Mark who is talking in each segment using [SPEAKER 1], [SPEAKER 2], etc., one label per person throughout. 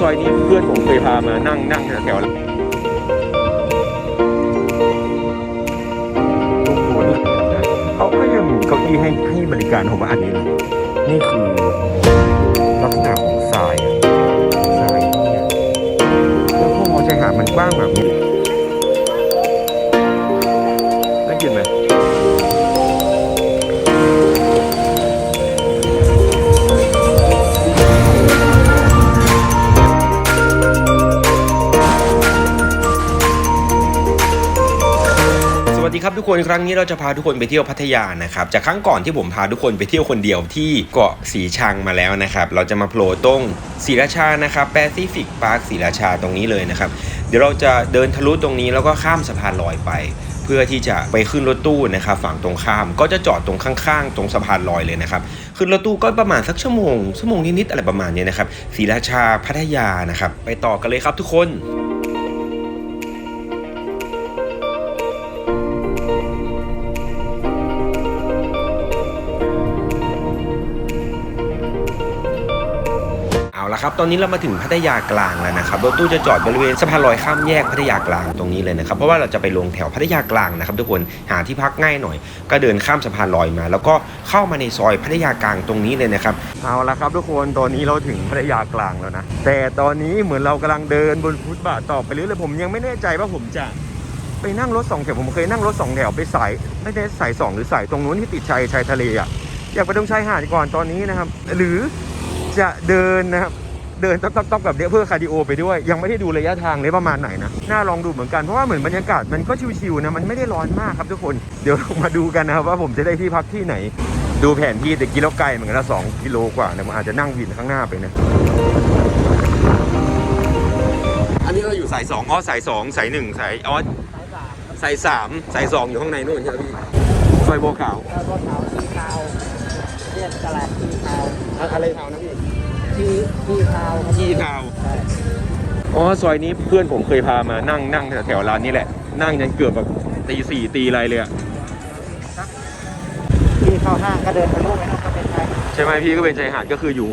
[SPEAKER 1] ซอยนี้เพื่อนผมเคยพามานั่งนั่งแถวๆตรงนู้นเขาก็ยังมีเก้าอี้ให้ให้บริการผมว่าอันนี้นะนี่คือลักษณะของทรายทรายเนี่ยแล้วพวกมอชายหาดมันกว้างแบบนี้ ครับทุกคนครั้งนี้เราจะพาทุกคนไปเที่ยวพัทยานะครับจากครั้งก่อนที่ผมพาทุกคนไปเที่ยวคนเดียวที่เกาะสีชังมาแล้วนะครับเราจะมาโผล่ตรงศรีราชานะครับแปซิฟิกพาร์คศรีราชาตรงนี้เลยนะครับเดี๋ยวเราจะเดินทะลุตรงนี้แล้วก็ข้ามสะพานลอยไป เพื่อที่จะไปขึ้นรถตู้นะครับฝั่งตรงข้ามก็จะจอดตรงข้างๆ ตรงสะพานลอยเลยนะครับขึ้นรถตู้ก็ประมาณสักชั่วโมงชั่วโมงนิดๆอะไรประมาณนี้นะครับศรีราชาพัทยานะครับไปต่อกันเลยครับทุกคน ครับตอนนี้เรามาถึงพัทยากลางแล้วนะครับรถตู้จะจอดบริเวณสะพานลอยข้ามแยกพัทยากลางตรงนี้เลยนะครับเพราะว่าเราจะไปลงแถวพัทยากลางนะครับทุกคนหาที่พักง่ายหน่อย ก็เดินข้ามสะพานลอยมา แล้วก็เข้ามาในซอยพัทยากลางตรงนี้เลยนะครับเอาละครับทุกคนตอนนี้เราถึงพัทยากลางแล้วนะแต่ตอนนี้เหมือนเรากำลังเดินบนฟุตบาทต่อไปเรื่อยๆผมยังไม่แน่ใจว่าผมจะไปนั่งรถสองแถวผมเคยนั่งรถสองแถวไปสายไม่ได้สายสองหรือสายตรงนู้นที่ติดชายชายทะเลอะอยากไปตรงชายหาดก่อนตอนนี้นะครับ หรือจะเดินนะครับ เดินต๊อกๆๆแบบเนี้ยเพื่อคาร์ดิโอไปด้วย ยังไม่ได้ดูระยะทางเลยประมาณไหนนะน่าลองดูเหมือนกันเพราะว่าเหมือนบรรยากาศมันก็ชิวๆนะมันไม่ได้ร้อนมากครับทุกคนเดี๋ยวเรามาดูกันนะครับว่าผมจะได้ที่พักที่ไหน ดูแผนที่แต่กิโลไกลเหมือนกันละสองกิโลกว่านะผมอาจจะนั่งวินข้างหน้าไปนะอันนี้เราอยู่สายสองอ๋อสายสองสายหนึ่งสายอ๋อสายสามสายสองอยู่ข้างในนู่นใช่ไหมพี่ซอยโบวขาว
[SPEAKER 2] แล้วก็เทาสีเทาเรียกตลาดสีเทา
[SPEAKER 1] อะอะไรเทานะพี่
[SPEAKER 2] ที่ที่เทาครับ
[SPEAKER 1] ยี่เทา
[SPEAKER 2] ใช่
[SPEAKER 1] อ๋อซอยนี้เพื่อนผมเคยพามานั่งนั่งแถวๆร้านนี้แหละ นั่งยันเกือบแบบตีสี่ตีอะไรเลยอะ
[SPEAKER 2] ที่เข้าห้างก็เดินทะลุไปนั่นก็เป็นไทย
[SPEAKER 1] ใช่ไหมพี่ก็เป็นชายหาดก็คืออยู่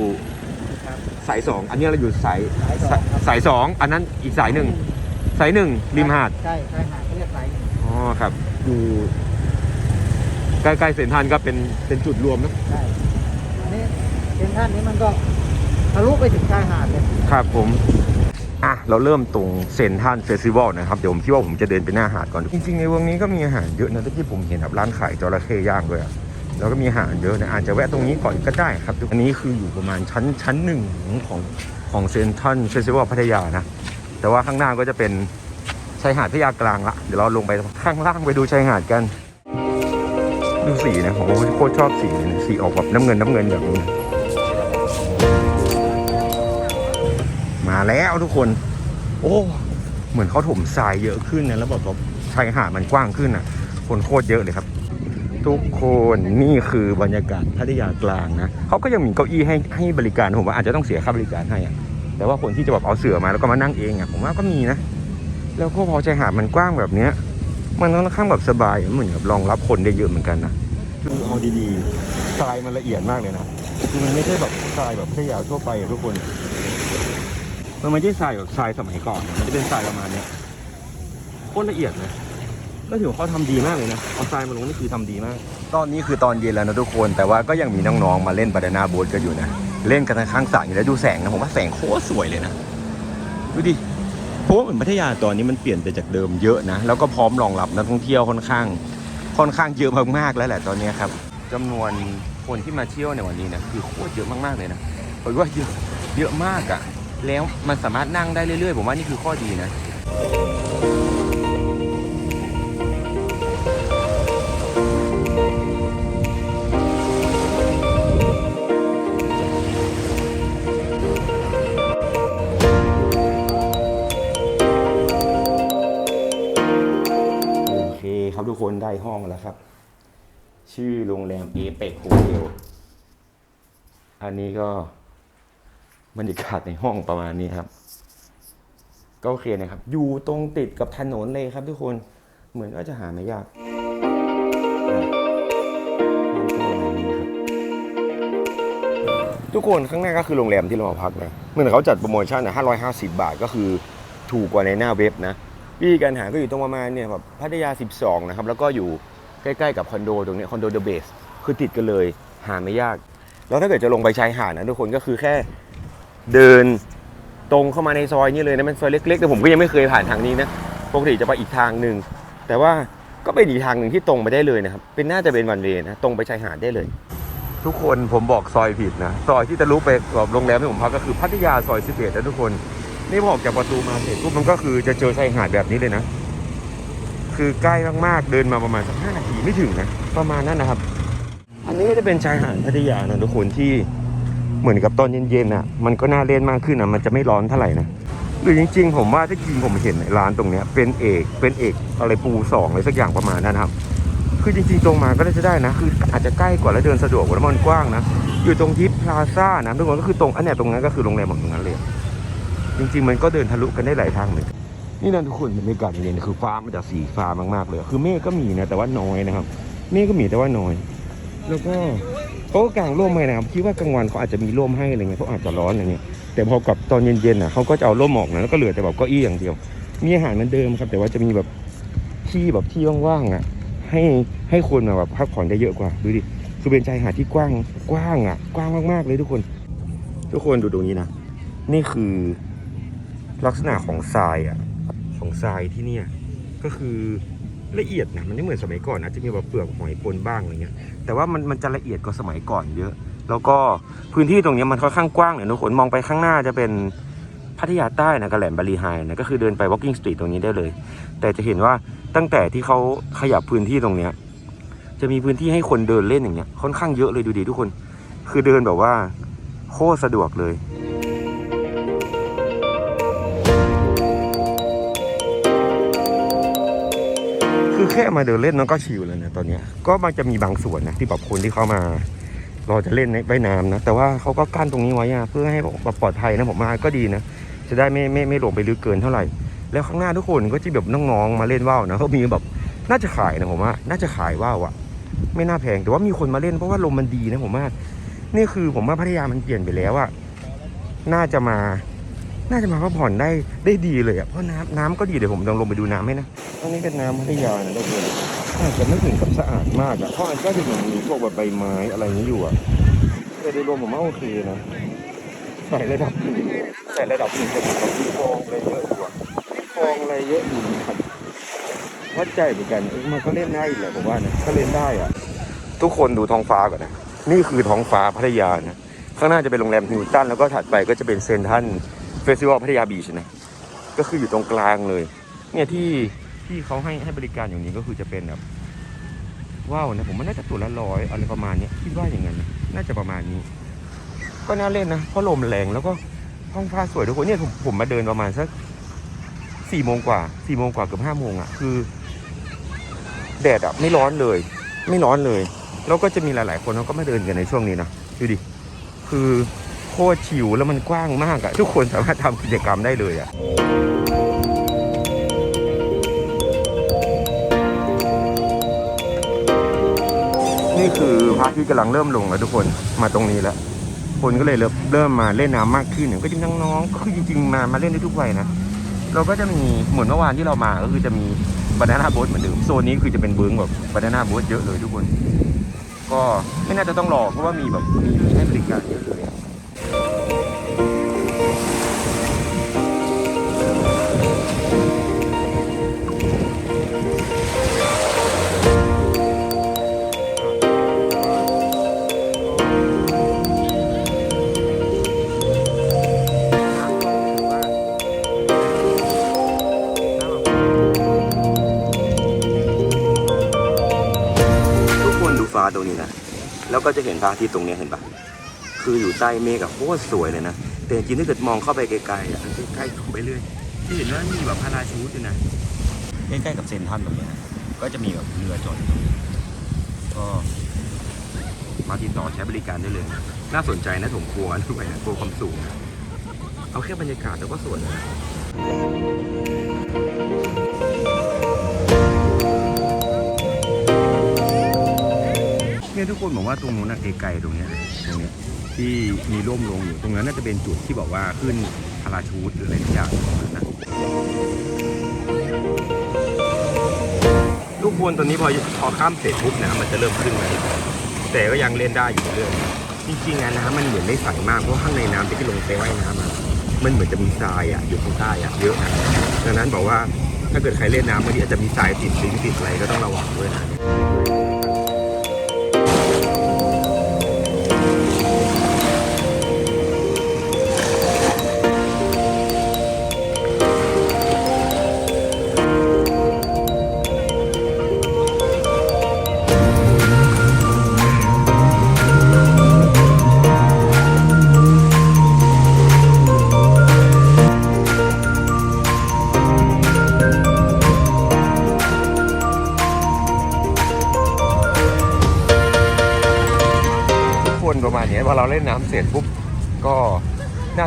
[SPEAKER 2] ครับ
[SPEAKER 1] สายสองอันนี้เราอยู่สาย
[SPEAKER 2] สายสองครับ
[SPEAKER 1] สายสองอันนั้นอีกสายหนึ่งสายหนึ่งริมหาด
[SPEAKER 2] ใช่ใช่หาดเขาเรียกสายหนึ่ง
[SPEAKER 1] อ๋อครับ อยู่ใกล้ๆเซ็นทรัลก็เป็นเป็นจุดรวมนะ
[SPEAKER 2] ใช่อันนี้เซ็นทรัลนี้มันก็ ทะลุไปถึงชายหาดเลย
[SPEAKER 1] ครับผมอะเราเริ่มตรงเซนทันเฟสติวัลนะครับ เดี๋ยวผมคิดว่าผมจะเดินไปหน้าหาดก่อน จริงๆ ในเมืองนี้ก็มีอาหารเยอะนะที่ผมเห็นแบบร้านขายจระเข้ย่างด้วยอะแล้วก็มีอาหารเยอะนะอาจจะแวะตรงนี้ก่อนก็ได้ครับอันนี้คืออยู่ประมาณชั้นชั้นหนึ่งของของเซนทันเฟสติวัลพัทยานะ แต่ว่าข้างหน้าก็จะเป็นชายหาดพัทยากลางละเดี๋ยวเราลงไปข้างล่างไปดูชายหาดกัน ดูสีนะผมโคตรชอบสีเลยสีออกแบบน้ำเงินน้ำเงินแบบนี้ มาแล้วทุกคน โอ้ เหมือนเขาถมทรายเยอะขึ้นนะแล้วแบบว่าชายหาดมันกว้างขึ้นอะ คนโคตรเยอะเลยครับ ทุกคนนี่คือบรรยากาศพัทยากลางนะเขาก็ยังมีเก้าอี้ให้ให้บริการผมว่าอาจจะต้องเสียค่าบริการให้อะแต่ว่าคนที่จะแบบเอาเสือมาแล้วก็มานั่งเองอะผมว่าก็มีนะ แล้วก็พอชายหาดมันกว้างแบบเนี้ย มันค่อนข้างแบบสบายเหมือนกับรองรับคนได้เยอะเหมือนกันนะดูเอาดีๆทรายมันละเอียดมากเลยนะคือมันไม่ใช่แบบทรายแบบพัทยาทั่วไปทุกคน มันไม่ใช่ทรายแบบทรายสมัยก่อน มันจะเป็นทรายประมาณเนี้ยโคตรละเอียดเลย ก็ถือว่าเขาทำดีมากเลยนะ เอาทรายมาลงนี่คือทำดีมาก ตอนนี้คือตอนเย็นแล้วนะทุกคน แต่ว่าก็ยังมีน้องๆ มาเล่นบานานาโบ๊ทกันอยู่นะ เล่นกันข้างสระอยู่แล้วดูแสงนะผมว่าแสงโคตรสวยเลยนะ ดูดิ เพราะว่าเหมือนพัทยาตอนนี้มันเปลี่ยนไปจากเดิมเยอะนะ แล้วก็พร้อมรองรับนักท่องเที่ยวค่อนข้าง ค่อนข้างเยอะมากๆแล้วแหละตอนนี้ครับจำนวนคนที่มาเที่ยวในวันนี้นะคือโคตรเยอะมากๆเลยนะผมว่าเยอะเยอะมากอะ่ะ แล้วมันสามารถนั่งได้เรื่อยๆ ผมว่านี่คือข้อดีนะโอเคครับทุกคนได้ห้องแล้วครับ ชื่อโรงแรมเอเปกโฮเทลอันนี้ก็ บรรยากาศในห้องประมาณนี้ครับ ก็โอเคนะครับ อยู่ตรงติดกับถนนเลยครับทุกคนเหมือนว่าจะหาไม่ยากทุกคนข้างหน้าก็คือโรงแรมที่เรามาพักนะเหมือนเขาจัดโปรโมชั่นนะ550 บาทก็คือถูกกว่าในหน้าเว็บนะวิธีการหาก็อยู่ตรงประมาณเนี่ยแบบพัทยา 12 นะครับ แล้วก็อยู่ใกล้ๆกับคอนโดตรงนี้คอนโดเดอะเบสคือติดกันเลยหาไม่ยาก แล้วถ้าเกิดจะลงไปชายหาดนะทุกคนก็คือแค่ เดินตรงเข้ามาในซอยนี้เลยนะมันซอยเล็กๆแต่ผมก็ยังไม่เคยผ่านทางนี้นะปกติจะไปอีกทางหนึ่งแต่ว่าก็เป็นอีกทางหนึ่งที่ตรงไปได้เลยนะครับ เป็นน่าจะเป็นวันเวนะตรงไปชายหาดได้เลย ทุกคนผมบอกซอยผิดนะ ซอยที่จะรู้ไปกับโรงแรมที่ผมพักก็คือพัทยาซอย11นะทุกคน นี่พอออกจากประตูมาเสร็จปุ๊บมันก็คือจะเจอชายหาดแบบนี้เลยนะ คือใกล้มากๆเดินมาประมาณสักห้านาทีไม่ถึงนะประมาณนั้นนะครับ อันนี้ก็จะเป็นชายหาดพัทยานะทุกคนที่ เหมือนกับตอนเย็นๆอะมันก็น่าเล่นมากขึ้นอะมันจะไม่ร้อนเท่าไหร่นะหรือจริงๆ ผมว่าถ้าจริงผมเห็นร้านตรงเนี้ยเป็นเอกเป็นเอกอะไรปูสองอะไรสักอย่างประมาณนั้นครับ คือจริงๆตรงมาก็น่าจะได้นะ คืออาจจะใกล้กว่าแล้วเดินสะดวกกว่าแล้วมันกว้างนะ อยู่ตรงทิพพลาซ่านะทุกคนก็คือตรงอันเนี้ยตรงนั้นก็คือโรงแรมของตรงนั้นเลยจริง ๆ มันก็เดินทะลุกันได้หลายทางเหมือนกันนี่นะทุกคนบรรยากาศเย็นคือฟ้ามันจะสีฟ้ามากๆเลย คือเมฆก็มีนะแต่ว่าน้อยนะครับเมฆก็มีแต่ว่าน้อย แล้วก็ เขาก็กางร่มให้นะครับคิดว่ากลางวันเขาอาจจะมีร่มให้อะไรเงี้ยเพราะอาจจะร้อนอะไรเงี้ยแต่พอกลับตอนเย็นๆน่ะเขาก็จะเอาร่มออกนะแล้วก็เหลือแต่แบบเก้าอี้อย่างเดียว มีอาหารเหมือนเดิมครับ แต่ว่าจะมีแบบที่แบบที่ว่างๆอะ ให้ให้คนมาแบบพักผ่อนได้เยอะกว่าดูดิคือเป็นชายหาดที่กว้างกว้างอะ กว้างมากๆเลยทุกคน ทุกคนดูตรงนี้นะนี่คือลักษณะของทรายอะของทรายที่เนี่ยก็คือละเอียดนะมันไม่เหมือนสมัยก่อนนะจะมีแบบเปลือกหอยปนบ้างอะไรเงี้ย แต่ว่ามันมันจะละเอียดกว่าสมัยก่อนเยอะ แล้วก็พื้นที่ตรงนี้มันค่อนข้างกว้างเลยทุกคนมองไปข้างหน้าจะเป็นพัทยาใต้นะกระแหลมบาลีไฮนะก็คือเดินไป walking street ตรงนี้ได้เลย แต่จะเห็นว่าตั้งแต่ที่เขาขยับพื้นที่ตรงเนี้ยจะมีพื้นที่ให้คนเดินเล่นอย่างเงี้ยค่อนข้างเยอะเลยดูดีทุกคน คือเดินแบบว่าโคตรสะดวกเลย แค่มาเดินเล่นน้องก็ชิลแล้วนะตอนเนี้ยก็มันจะมีบางส่วนนะที่แบบคนที่เขามารอจะเล่นในว่ายน้ำนะ แต่ว่าเขาก็กั้นตรงนี้ไว้อะเพื่อให้แบบปลอดภัยนะผมมาก็ดีนะ จะได้ไม่ไม่ไม่หลงไปลึกเกินเท่าไหร่ แล้วข้างหน้าทุกคนก็จะแบบน้องๆมาเล่นว่าวนะเขามีแบบน่าจะขายนะผมว่า น่าจะขายว่าวอะไม่น่าแพงแต่ว่ามีคนมาเล่นเพราะว่าลมมันดีนะผมว่า นี่คือผมว่าพัทยามันเปลี่ยนไปแล้วอะน่าจะมา น่าจะมาพักผ่อนได้ได้ดีเลยอะเพราะน้ำน้ำก็ดีเดี๋ยวผมลองลงไปดูน้ำให้นะตรงนี้เป็นน้ำพัทยานะทุกคนอาจจะไม่ถึงกับสะอาดมากอะเพราะมันก็จะยังมีพวกแบบใบไม้อะไรอย่างนี้อยู่อะแต่โดยรวมผมว่าโอเคนะใส่ระดับหนึ่งใส่ระดับหนึ่งแต่ผมว่ามีฟองอะไรเยอะอยู่อะฟองอะไรเยอะอยู่ครับวัดใจเหมือนกันเออมันก็เล่นได้แหละผมว่านะก็เล่นได้อะทุกคนดูท้องฟ้าก่อนนะนี่คือท้องฟ้าพัทยานะข้างหน้าจะเป็นโรงแรมฮิลตันแล้วก็ถัดไปก็จะเป็นเซนทรัน เฟสติวัลพัทยาบีชนะก็คืออยู่ตรงกลางเลย เนี่ยที่ที่เขาให้ให้บริการอย่างนี้ก็คือจะเป็นแบบว้าวนะผมว่าน่าจะตัวละร้อยอะไรประมาณเนี้ยคิดว่าอย่างนั้นน่าจะประมาณนี้ ก็น่าเล่นนะเพราะลมแรงแล้วก็ท้องฟ้าสวยทุกคนเนี่ยผมผมมาเดินประมาณสักสี่โมงกว่าสี่โมงกว่าเกือบห้าโมงอะคือ แดดอะไม่ร้อนเลย ไม่ร้อนเลย แล้วก็จะมีหลาย ๆ คนเขาก็มาเดินกันในช่วงนี้นะดูดิคือ โคตรชิวแล้วมันกว้างมากอะทุกคนสามารถทำกิจกรรมได้เลยอะนี่คือพระอาที่กำลังเริ่มลงแล้วทุกคนมาตรงนี้แล้วคนก็เลยเริ่มมาเล่นน้ำมากขึ้นก็จะน้องๆคือจริงๆมามาเล่นได้ทุกวัยนะเราก็จะมีเหมือนเมื่อวานที่เรามาก็คือจะมีบานาน่าโบ๊ทเหมือนเดิมโซนนี้คือจะเป็นเบิ้งแบบบานาน่าโบ๊ทเยอะเลยทุกคน ก็ไม่น่าจะต้องรอเพราะว่ามีแบบมีให้บริการเยอะเลย แล้วก็จะเห็นพระอาทิตย์ตรงเนี้ยเห็นปะคืออยู่ใต้เมฆอะโคตรสวยเลยนะ แต่จริงๆถ้าเกิดมองเข้าไปไกลๆอะใกล้ๆเข้าไปเรื่อยจะเห็นว่ามีแบบพาราชูตด้วยนะใกล้ๆกับเซนทรันตรงเนี้ยนะก็จะมีแบบเรือจอดอยู่ตรงนี้ก็มาติดต่อใช้บริการได้เลยนะน่าสนใจนะผมกลัวด้วยนะกลัวความสูงนะเอาแค่บรรยากาศแล้วก็สวยแล้วนะ เนี่ยทุกคนบอกว่าตรงนู้นนะไกลๆตรงเนี้ยตรงเนี้ยที่มีร่มลงอยู่ตรงนั้นน่าจะเป็นจุดที่บอกว่าขึ้นพาราชูตหรืออะไรทุกอย่างตรงนั้นนะลูกบอลตอนนี้พอพอข้ามเสร็จปุ๊บน้ำมันจะเริ่มขึ้นมาแต่ก็ยังเล่นได้อยู่เรื่อยจริงๆอะน้ำมันเหมือนไม่ใสมากเพราะข้างในน้ำที่ลงไปว่ายน้ำอะมันเหมือนจะมีทรายอะอยู่ข้างใต้อะเยอะนะดังนั้นบอกว่าถ้าเกิดใครเล่นน้ำบางทีอาจจะมีทรายติดลิงติดอะไรก็ต้องระวังด้วยนะ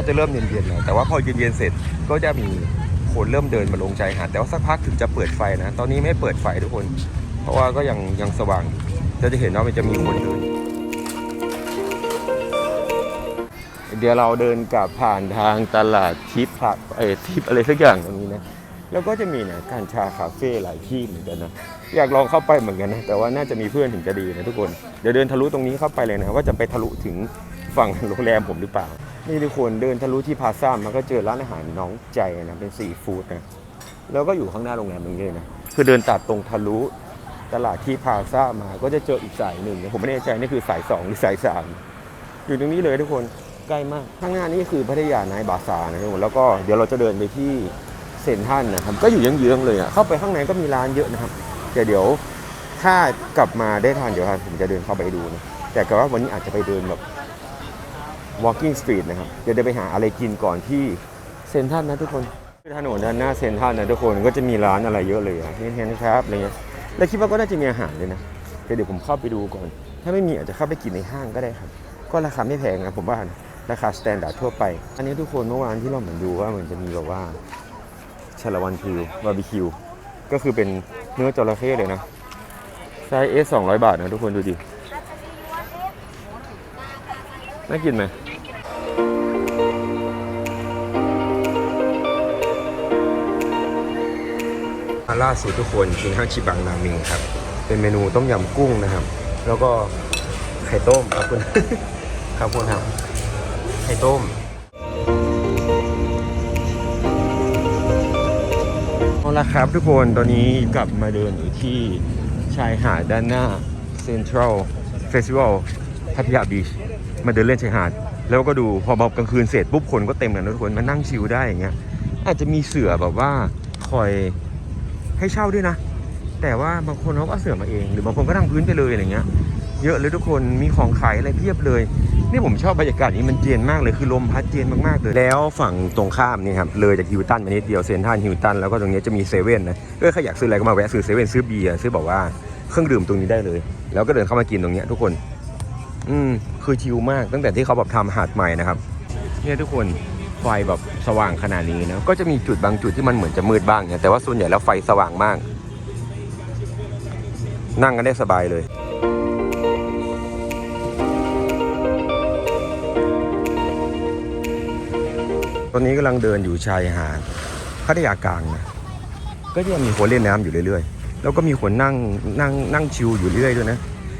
[SPEAKER 1] จะเริ่มเย็นๆแล้วแต่ว่าพอเย็นๆเสร็จก็จะมีคนเริ่มเดินมาลงชายหาดแต่ว่าสักพักถึงจะเปิดไฟนะ ตอนนี้ไม่เปิดไฟทุกคน เพราะว่าก็ยังยังสว่างจะจะเห็นว่ามันจะมีคนเดินเดี๋ยวเราเดินกลับผ่านทางตลาดทิพย์เออทิพย์อะไรสักอย่างตรงนี้นะแล้วก็จะมีนะการชาคาเฟ่หลายที่เหมือนกันนะอยากลองเข้าไปเหมือนกันนะแต่ว่าน่าจะมีเพื่อนถึงจะดีนะทุกคนเดี๋ยวเดินทะลุตรงนี้เข้าไปเลยนะว่าจะไปทะลุถึงฝั่งโรงแรมผมหรือเปล่า นี่ทุกคนเดินทะลุที่พาซ่ามันก็เจอร้านอาหารน้องใจนะเป็นซีฟู้ดนะแล้วก็อยู่ข้างหน้าโรงแรมตรงนี้เลยนะคือเดินตัดตรงทะลุตลาดที่พาซ่ามาก็จะเจออีกสายหนึ่งผมไม่แน่ใจนี่คือสายสองหรือสายสามอยู่ตรงนี้เลยทุกคนใกล้มาก ข้างหน้านี่คือพัทยาไนท์บาซานะทุกคนแล้วก็เดี๋ยวเราจะเดินไปที่เซนทันนะครับก็อยู่ยังเยื้องเลยอะเข้าไปข้างในก็มีร้านเยอะนะครับแต่เดี๋ยวถ้ากลับมาได้ทันเดี๋ยวผมจะเดินเข้าไปดูนะแต่ก็ว่าวันนี้อาจจะไปเดินแบบ walking street นะครับ เดี๋ยวเดินไปหาอะไรกินก่อนที่เซนทรันนะทุกคนคือถนนด้านหน้าเซนทรันนะทุกคนก็จะมีร้านอะไรเยอะเลยอะนี่เห็นนะครับอะไรเงี้ยแล้วคิดว่าก็น่าจะมีอาหารเลยนะเดี๋ยวเดี๋ยวผมเข้าไปดูก่อน ถ้าไม่มีอาจจะเข้าไปกินในห้างก็ได้ครับ ก็ราคาไม่แพงนะผมว่านะราคาสแตนดาร์ดทั่วไป อันนี้ทุกคนเมื่อวานที่เราเหมือนดูว่ามันจะมีแบบว่าชาละวันคิวบาร์บีคิว ก็คือเป็นเนื้อจระเข้เลยนะไซส์เอสสองร้อยบาทนะทุกคนดูดิ น่ากินไหมล่าสุดทุกคนกินข้าวชิบังนามิงครับ เป็นเมนูต้มยำกุ้งนะครับ แล้วก็ไข่ต้มครับคุณครับคุณครับ ไข่ต้มเอาละครับทุกคนตอนนี้กลับมาเดินอยู่ที่ชายหาดด้านหน้า Central Festival พัทยาบีช มาเดินเล่นชายหาด แล้วก็ดูพอบอกกลางคืนเสร็จปุ๊บคนก็เต็มกันนะทุกคนมานั่งชิลได้อย่างเงี้ยอาจจะมีเสือแบบว่าคอยให้เช่าด้วยนะ แต่ว่าบางคนเขาก็เสือมาเอง หรือบางคนก็นั่งพื้นไปเลยอะไรเงี้ยเยอะเลยทุกคนมีของขายอะไรเพียบเลย นี่ผมชอบบรรยากาศนี้มันเย็นมากเลยคือลมพัดเย็นมากๆเลย แล้วฝั่งตรงข้ามนี่ครับเลยจากฮิวตันมานิดเดียวเซนทันฮิวตันแล้วก็ตรงนี้จะมีเซเว่นนะก็ใครอยากซื้ออะไรก็มาแวะซื้อเซเว่นซื้อเบียร์ซื้อบอกว่าเครื่องดื่มตรงนี้ได้เลย แล้วก็เดินเข้ามากินตรงนี้ทุกคน อืมคือชิลมากตั้งแต่ที่เขาแบบทำหาดใหม่นะครับ เนี่ยทุกคนไฟแบบสว่างขนาดนี้นะก็จะมีจุดบางจุดที่มันเหมือนจะมืดบ้างเนี่ยแต่ว่าส่วนใหญ่แล้วไฟสว่างมาก นั่งกันได้สบายเลยตอนนี้กำลังเดินอยู่ชายหาดพัทยากลางนะก็ยังมีคนเล่นน้ำอยู่เรื่อยๆ แล้วก็มีคนนั่งนั่งนั่งชิลอยู่เรื่อยๆด้วยนะ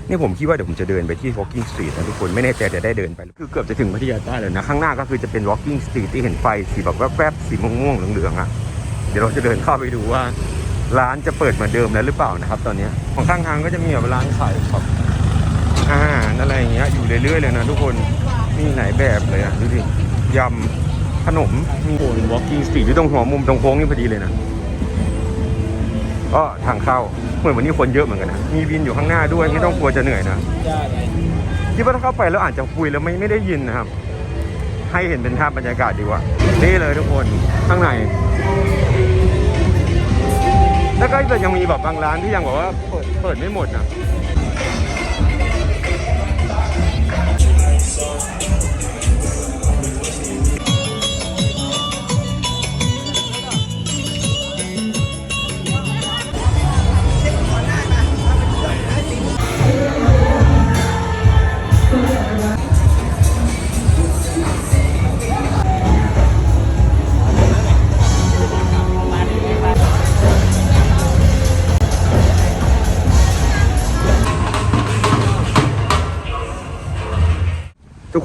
[SPEAKER 1] นี่ผมคิดว่าเดี๋ยวผมจะเดินไปที่ walking street นะทุกคนไม่แน่ใจจะได้เดินไป คือเกือบจะถึงพัทยาใต้เลยนะ ข้างหน้าก็คือจะเป็น walking street ที่เห็นไฟสีแบบแวบๆสีม่วงๆเหลืองๆอะเดี๋ยวเราจะเดินเข้าไปดูว่า ร้านจะเปิดเหมือนเดิมแล้วหรือเปล่านะครับ ตอนนี้ของข้างทางก็จะมีแบบร้านขายแบบอาหารอะไรอย่างเงี้ยอยู่เรื่อยๆเลยนะทุกคนมีหลายแบบเลยอะดูดิยำขนมมีโซน walking street อยู่ตรงหัวมุมตรงโค้งนี่พอดีเลยนะ ก็ทางเข้าเหมือนวันนี้คนเยอะเหมือนกันนะมีวินอยู่ข้างหน้าด้วยไม่ต้องกลัวจะเหนื่อยนะคิดว่าถ้าเข้าไปแล้วอาจจะคุยแล้วไม่ไม่ได้ยินนะครับ ให้เห็นเป็นภาพบรรยากาศดีกว่า นี่เลยทุกคนข้างในแล้วก็ยังมีแบบบางร้านที่ยังบอกว่าเปิดเปิดไม่หมดนะ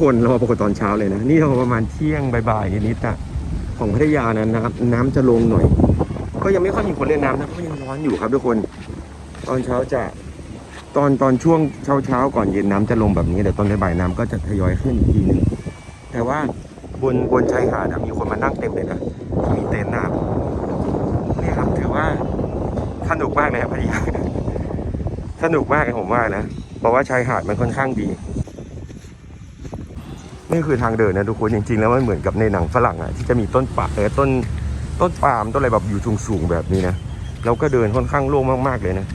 [SPEAKER 1] คนเรามาปรากฏตอนเช้าเลยนะ นี่เราประมาณเที่ยงบ่ายๆนิดอะของพัทยานะน้ำน้ำจะลงหน่อย ก็ยังไม่ค่อยมีคนเล่นน้ำนะเพราะยังร้อนอยู่ครับทุกคน ตอนเช้าจะตอนตอนช่วงเช้าเช้าก่อนเย็นน้ำจะลงแบบนี้เดี๋ยวตอนบ่ายน้ำก็จะทยอยขึ้นอีกทีหนึงแต่ว่าบนบนชายหาดมีคนมานั่งเต็มเลยนะมีเต็นท์นะนี่ครับถือว่าสนุกมากเลยพัทยาสนุกมากเลยผมว่านะเพราะว่าชายหาดมันค่อนข้างดี นี่คือทางเดินนะทุกคนจริงๆ แล้วมันเหมือนกับในหนังฝรั่งอะที่จะมีต้นปะเออต้นต้นปาล์มต้นอะไรแบบอยู่สูงๆแบบนี้นะเราก็เดินค่อนข้างโล่งมากๆเลยนะ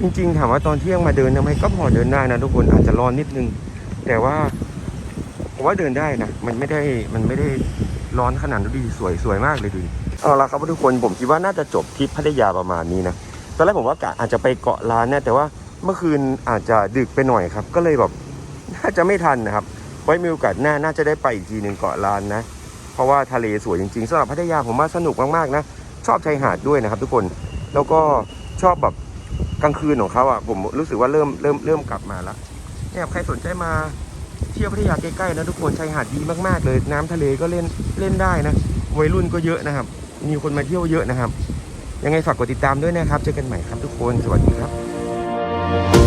[SPEAKER 1] จริงๆ ถามว่าตอนเที่ยงมาเดินทำไมก็พอเดินได้นะทุกคนอาจจะร้อนนิดนึง แต่ว่าผมว่าเดินได้นะมันไม่ได้มันไม่ได้ร้อนขนาดนั้นดูดิสวยสวยมากเลยดูเอาละครับทุกคนผมคิดว่าน่าจะจบทริปพัทยาประมาณนี้นะตอนแรกผมว่ากะอาจจะไปเกาะล้านนะแต่ว่าเมื่อคืนอาจจะดึกไปหน่อยครับ ก็เลยแบบน่าจะไม่ทันนะครับ ไว้มีโอกาสหน้าน่าจะได้ไปอีกทีหนึ่งเกาะล้านนะ เพราะว่าทะเลสวยจริงๆสำหรับพัทยาผมว่าสนุกมากๆนะ ชอบชายหาดด้วยนะครับ ทุกคนแล้วก็ชอบแบบกลางคืนของเขาอะผมรู้สึกว่าเริ่มเริ่มเริ่มกลับมาแล้วเนี่ยใครสนใจมาเที่ยวพัทยาใกล้ๆนะทุกคนชายหาดดีมากๆเลย น้ำทะเลก็เล่นเล่นได้นะวัยรุ่นก็เยอะนะครับ มีคนมาเที่ยวเยอะนะครับ ยังไงฝากกดติดตามด้วยนะครับ เจอกันใหม่ครับทุกคน สวัสดีครับ